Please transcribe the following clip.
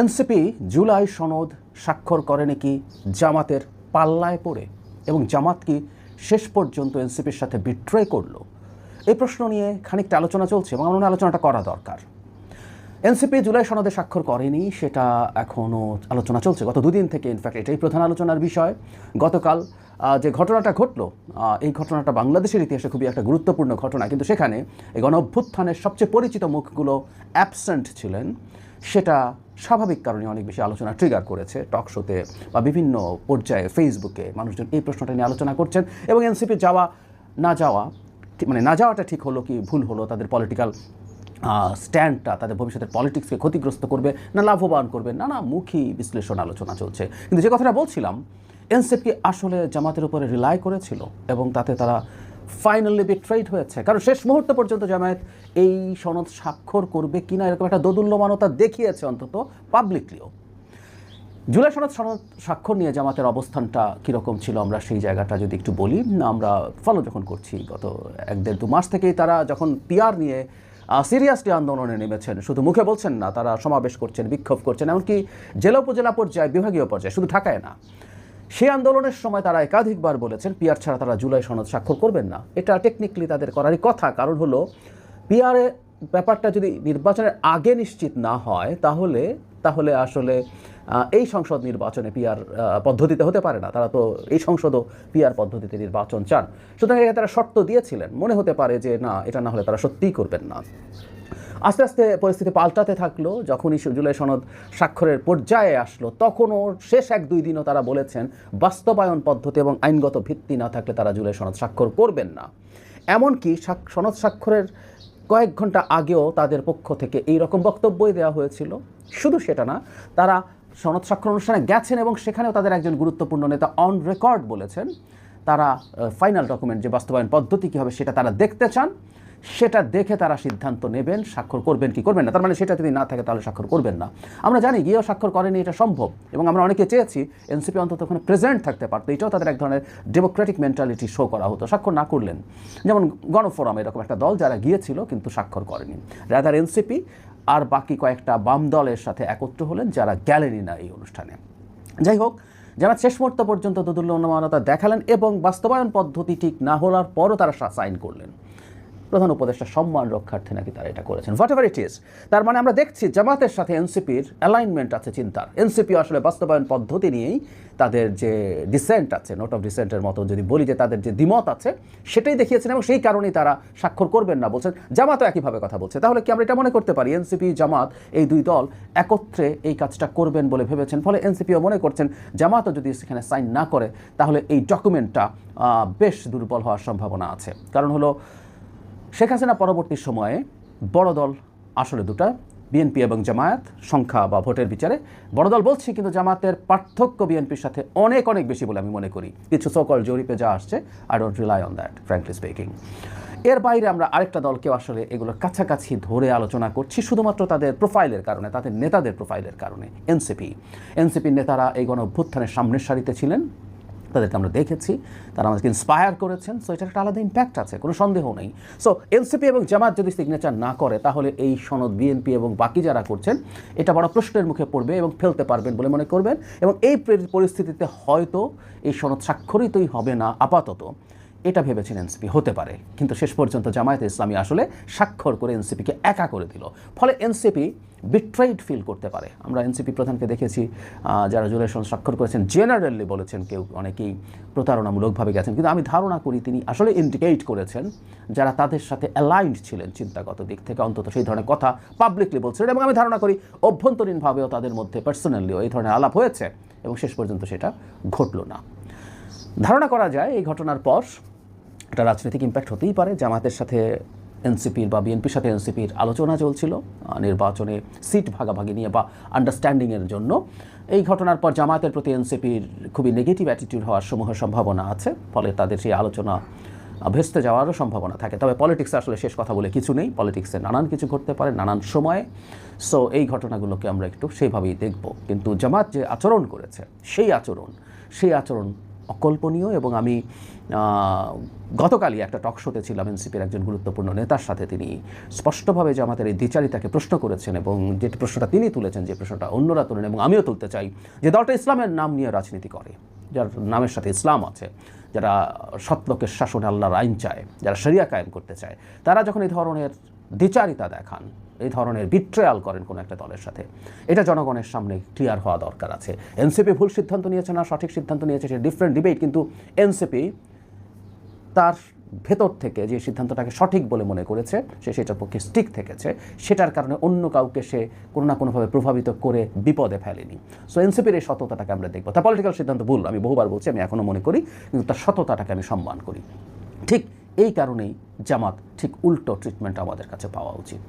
NCP July সনদ স্বাক্ষর করে নাকি জামাতের পাল্লায় পড়ে? এবং জামাত কি শেষ পর্যন্ত এনসিপির সাথে বিট্রয় করল? এই প্রশ্ন নিয়ে খানিকটা আলোচনা চলছে এবং আমার আলোচনাটা করা দরকার। এনসিপি জুলাই সনদে স্বাক্ষর করেনি, সেটা এখনও আলোচনা চলছে। গত দুদিন থেকে ইনফ্যাক্ট এটাই প্রধান আলোচনার বিষয়। গতকাল যে ঘটনাটা ঘটলো এই ঘটনাটা বাংলাদেশের ইতিহাসে খুবই একটা গুরুত্বপূর্ণ ঘটনা। কিন্তু সেখানে এই গণ অভ্যুত্থানের সবচেয়ে পরিচিত মুখগুলো অ্যাবসেন্ট ছিলেন। সেটা স্বাভাবিক কারণে অনেক বেশি আলোচনা ট্রিগার করেছে টক শোতে বা বিভিন্ন পর্যায়ে ফেসবুকে মানুষজন এই প্রশ্নটা নিয়ে আলোচনা করছেন এবং এনসিপি যাওয়া, না যাওয়া মানে না যাওয়াটা ঠিক হলো কি ভুল হলো, তাদের পলিটিক্যাল স্ট্যান্ডটা তাদের ভবিষ্যতের পলিটিক্সকে ক্ষতিগ্রস্ত করবে না লাভবান করবে নানামুখী বিশ্লেষণ আলোচনা চলছে। কিন্তু যে কথাটা বলছিলাম এনসিপি আসলে জামাতের উপরে রিলাই করেছিল এবং তাতে তারা ফাইনালি বিট্রেড হয়েছে। কারণ শেষ মুহূর্ত পর্যন্ত জামায়াত এই সনদ স্বাক্ষর করবে কিনা এরকম একটা দোদুল্যমানতা দেখিয়েছে অন্তত পাবলিকলিও জুলাই সনদ সনদ স্বাক্ষর নিয়ে জামাতের অবস্থানটা কীরকম ছিল আমরা সেই জায়গাটা যদি একটু বলি, আমরা ফলো যখন করছি গত এক দেড় দু মাস থেকেই তারা যখন পিআর নিয়ে সিরিয়াসলি আন্দোলনে নেমেছেন, শুধু মুখে বলছেন না, তারা সমাবেশ করছেন, বিক্ষোভ করছেন, এমনকি জেলা উপজেলা পর্যায়ে, বিভাগীয় পর্যায়ে, শুধু ঢাকায় না। সেই আন্দোলনের সময় তারা একাধিকবার বলেছেন, পিআর ছাড়া তারা জুলাই সনদ স্বাক্ষর করবেন না। এটা টেকনিক্যালি তাদের করারই কথা। কারণ হলো, পিআরে ব্যাপারটা যদি নির্বাচনের আগে নিশ্চিত না হয়, তাহলে তাহলে আসলে এই সংসদ নির্বাচনে পিআর পদ্ধতিতে হতে পারে না। তারা তো এই সংসদও পিআর পদ্ধতিতে নির্বাচন চান। সুতরাং তারা শর্ত দিয়েছিলেন। মনে হতে পারে যে, না, এটা না হলে তারা সত্যিই করবেন না। আস্তে আস্তে পরিস্থিতি পাল্টাতে থাকল। যখনই জুলাই সনদ স্বাক্ষরের পর্যায়ে আসলো, তখনও শেষ এক দুই দিনও তারা বলেছেন বাস্তবায়ন পদ্ধতি এবং আইনগত ভিত্তি না থাকলে তারা জুলাই সনদ স্বাক্ষর করবেন না। এমনকি সনদ স্বাক্ষরের কয়েক ঘণ্টা আগেও তাদের পক্ষ থেকে এই রকম বক্তব্যই দেওয়া হয়েছিল। শুধু সেটা না, তারা সনদ স্বাক্ষর অনুষ্ঠানে গেছেন এবং সেখানেও তাদের একজন গুরুত্বপূর্ণ নেতা অন রেকর্ড বলেছেন। তারা ফাইনাল ডকুমেন্ট যে বাস্তবায়ন পদ্ধতি কী হবে সেটা তারা দেখতে চান। সেটা দেখে তারা সিদ্ধান্ত নেবেন, স্বাক্ষর করবেন কি করবেন না। তার মানে সেটা যদি না থাকে তাহলে স্বাক্ষর করবেন না। আমরা জানি গিয়েও স্বাক্ষর করেনি, এটা সম্ভব। এবং আমরা অনেকে চেয়েছি এনসিপি অন্তত ওখানে প্রেজেন্ট থাকতে পারতো। এটাও তাদের এক ধরনের ডেমোক্রেটিক মেন্টালিটি শো করা হতো, স্বাক্ষর না করলেন। যেমন গণফোরাম এরকম একটা দল যারা গিয়েছিল কিন্তু স্বাক্ষর করেনি। রাদার এনসিপি আর বাকি কয়েকটা বাম দলের সাথে একত্র হলেন যারা গেলেনই না এই অনুষ্ঠানে। যাই হোক যারা শেষ মুহূর্ত পর্যন্ত দোদুল্যমানতা দেখালেন এবং বাস্তবায়ন পদ্ধতি ঠিক না হওয়ার পরও তারা সাইন করলেন। প্রধান উপদেষ্টা সম্মান রক্ষার্থে নাকি তারা এটা করেছেন। হোয়াট এভার ইট ইজ তার মানে আমরা দেখছি জামাতের সাথে এনসিপির অ্যালাইনমেন্ট আছে চিন্তার। এনসিপি আসলে বাস্তবায়ন পদ্ধতি নিয়েই তাদের যে ডিসেন্ট আছে নোট অফ ডিসেন্টের মতো যদি বলি যে তাদের যে দ্বিমত আছে, সেটাই দেখিয়েছেন এবং সেই কারণেই তারা স্বাক্ষর করবেন না বলছেন। জামাতও একইভাবে কথা বলছে। তাহলে কি আমরা এটা মনে করতে পারি? এনসিপি, জামাত এই দুই দল একত্রে এই কাজটা করবেন বলে ভেবেছেন? ফলে এনসিপিও মনে করছেন জামাতও যদি সেখানে সাইন না করে, তাহলে এই ডকুমেন্টটা বেশ দুর্বল হওয়ার সম্ভাবনা আছে। কারণ হলো শেখ হাসিনা পরবর্তী সময়ে বড় দল আসলে দুটা, বিএনপি এবং জামায়াত, সংখ্যা বা ভোটের বিচারে। বড় দল বলছি, কিন্তু জামাতের পার্থক্য বিএনপির সাথে অনেক অনেক বেশি বলে আমি মনে করি। কিছু সকল জরিপে যা আসছে I don't rely on that frankly speaking এর বাইরে আমরা আরেকটা দলকেও আসলে এগুলোর কাছাকাছি ধরে আলোচনা করছি, শুধুমাত্র তাদের প্রোফাইলের কারণে, তাদের নেতাদের প্রোফাইলের কারণে এনসিপি এনসিপির নেতারা এই গণ অভ্যুত্থানের সামনের সারিতে ছিলেন। তাদেরকে আমরা দেখেছি, তারা আমাদেরকে ইন্সপায়ার করেছেন সো এটার একটা আলাদা ইম্প্যাক্ট আছে, কোনো সন্দেহ নেই। সো এনসিপি এবং জামাত যদি সিগনেচার না করে, তাহলে এই সনদ বিএনপি এবং বাকি যারা করছেন, এটা বড় প্রশ্নের মুখে পড়বে এবং ফেলতে পারবেন বলে মনে করবেন এবং এই পরিস্থিতিতে হয়তো এই সনদ স্বাক্ষরিতই হবে না, আপাতত। এটা ভেবেছেন এনসিপি, হতে পারে। কিন্তু শেষ পর্যন্ত জামায়াতে ইসলামী আসলে স্বাক্ষর করে এনসিপিকে একা করে দিল। ফলে এনসিপি বিট্রেড ফিল করতে পারে। আমরা এনসিপি প্রধানকে দেখেছি যারা জুলেশন স্বাক্ষর করেছেন। জেনারেলি বলেছেন কেউ, অনেকেই প্রতারণামূলকভাবে গেছেন। কিন্তু আমি ধারণা করি তিনি আসলে ইন্ডিকেট করেছেন যারা তাদের সাথে অ্যালাইন্ড ছিলেন চিন্তাগত দিক থেকে। অন্তত সেই ধরনের কথা পাবলিকলি বলছিলেন এবং আমি ধারণা করি অভ্যন্তরীণভাবেও তাদের মধ্যে পার্সোনালিও এই ধরনের আলাপ হয়েছে এবং শেষ পর্যন্ত সেটা ঘটল না। ধারণা করা যায় এই ঘটনার পর একটা রাজনৈতিক ইম্প্যাক্ট হতেই পারে। জামাতের সাথে এনসিপির বা বিএনপির সাথে এনসিপির আলোচনা চলছিল নির্বাচনে সিট ভাগাভাগি নিয়ে বা আন্ডারস্ট্যান্ডিংয়ের জন্য। এই ঘটনার পর জামাতের প্রতি এনসিপির খুবই নেগেটিভ অ্যাটিটিউড হওয়ার সমূহ সম্ভাবনা আছে, ফলে তাদের সেই আলোচনা ভেস্তে যাওয়ারও সম্ভাবনা থাকে। তবে পলিটিক্সে আসলে শেষ কথা বলে কিছু নেই। পলিটিক্সে নানান কিছু ঘটতে পারে, নানান সময়ে। সো এই ঘটনাগুলোকে আমরা একটু সেইভাবেই দেখব। কিন্তু জামাত যে আচরণ করেছে, সেই আচরণ সেই আচরণ অকল্পনীয় এবং আমি গতকালই একটা টক শোতে ছিলাম এনসিপির একজন গুরুত্বপূর্ণ নেতার সাথে তিনি স্পষ্টভাবে যে আমাদের এই দ্বিচারিতাকে প্রশ্ন করেছেন এবং যে প্রশ্নটা তিনি তুলেছেন, যে প্রশ্নটা অন্যরা তোলেন এবং আমিও তুলতে চাই যে দলটা ইসলামের নাম নিয়ে রাজনীতি করে, যার নামের সাথে ইসলাম আছে। যারা সত্যকের শাসনে আল্লাহর আইন চায়, যারা সেরিয়া কায়েম করতে চায়, তারা যখন এই ধরনের দ্বিচারিতা দেখান, এই ধরনের বিট্রেয়াল করেন কোনো একটা দলের সাথে, এটা জনগণের সামনে ক্লিয়ার হওয়া দরকার আছে। এনসিপি ভুল সিদ্ধান্ত নিয়েছে না, সঠিক সিদ্ধান্ত নিয়েছে, সেটা ডিফারেন্ট ডিবেট কিন্তু এনসিপি তার ভেতর থেকে যে সিদ্ধান্তটাকে সঠিক বলে মনে করেছে, সে সেটার পক্ষে স্টিক থেকেছে, সেটার কারণে অন্য কাউকে সে কোনো না কোনোভাবে প্রভাবিত করে বিপদে ফেলেনি। সো এনসিপির এই সততাটাকে আমরা দেখব। তার পলিটিক্যাল সিদ্ধান্ত ভুল, আমি বহুবার বলছি, আমি এখনও মনে করি, কিন্তু তার সততাটাকে আমি সম্মান করি। ঠিক এই কারণেই জামাত ঠিক উল্টো ট্রিটমেন্ট আমাদের কাছে পাওয়া উচিত।